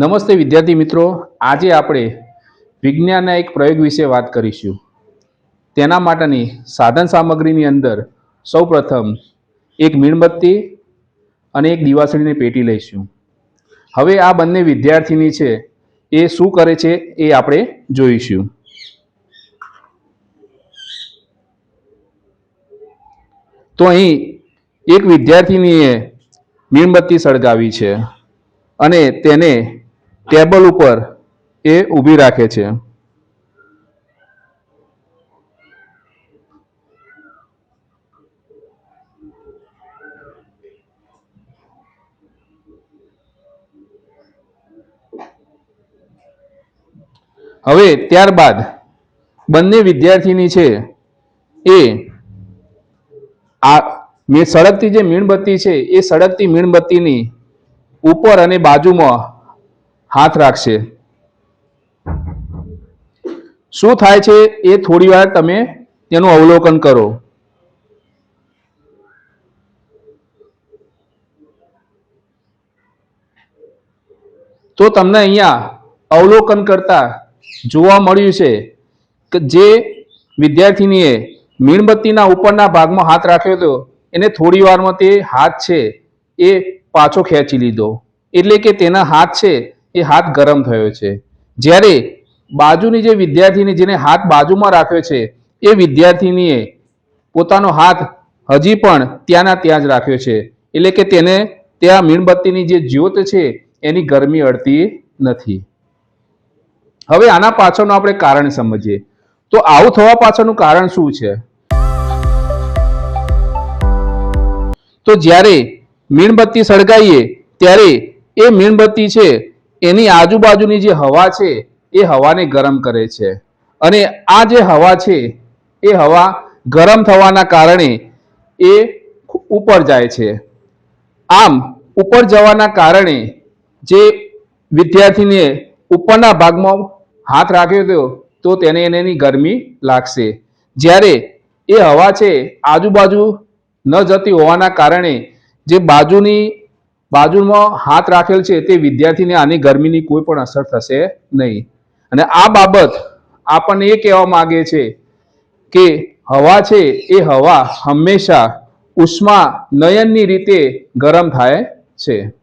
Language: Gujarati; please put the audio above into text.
નમસ્તે વિદ્યાર્થી મિત્રો. આજે આપણે વિજ્ઞાનના એક પ્રયોગ વિશે વાત કરીશું. તેના માટેની સાધન સામગ્રીની અંદર સૌપ્રથમ એક મીણબત્તી અને એક દિવાસળીની પેટી લઈશું. હવે આ બંને વિદ્યાર્થીની છે, એ શું કરે છે એ આપણે જોઈશું. તો અહીં એક વિદ્યાર્થીનીએ મીણબત્તી સળગાવી છે અને તેને ટેબલ ઉપર એ ઊભી રાખે છે. હવે ત્યારબાદ બંને વિદ્યાર્થીની છે એ આ સળગતી જે મીણબત્તી છે એ સળગતી મીણબત્તીની ઉપર અને બાજુમાં હાથ રાખશે. શું થાય છે? એ થોડી વાર તમે તેનું અવલોકન કરો. તો તમને અહીંયા અવલોકન કરતા જોવા મળ્યું છે કે જે વિદ્યાર્થીનીએ મીણબત્તીના ઉપરના ભાગમાં હાથ રાખ્યો હતો, એને થોડી વારમાં તે હાથ છે એ પાછો ખેંચી લીધો. એટલે કે તેના હાથ છે એ હાથ ગરમ થયો છે. જ્યારે બાજુની જે વિદ્યાર્થીની જેને હાથ બાજુમાં રાખ્યો છે, એ વિદ્યાર્થીનીએ પોતાનો હાથ હજી પણ ત્યાંના ત્યાં જ રાખ્યો છે. એટલે કે તેને ત્યાં મીણબત્તીની જે જ્યોત છે, એની ગરમી અડતી નથી. હવે આના પાછળનું આપણે કારણ સમજીએ. તો આવું થવા પાછળનું કારણ શું છે? તો જ્યારે મીણબત્તી સળગાઈએ, ત્યારે એ મીણબત્તી છે એની આજુબાજુની જે હવા છે, એ હવાને ગરમ કરે છે. અને આ જે હવા છે, એ હવા ગરમ થવાના કારણે એ ઉપર જાય છે. આમ, ઉપર જવાના કારણે જે વિદ્યાર્થીને ઉપરના ભાગમાં હાથ રાખ્યો હતો, તો તેને એની ગરમી લાગશે. જ્યારે એ હવા છે, આજુબાજુ ન જતી હોવાના કારણે જે બાજુની બાજુમાં હાથ રાખેલ છે તે વિદ્યાર્થીને આની ગરમીની કોઈ પણ અસર થશે નહીં. અને આ બાબત આપણને એ કહેવા માગે છે કે હવા છે એ હવા હંમેશા ઉષ્મા નયનની રીતે ગરમ થાય છે.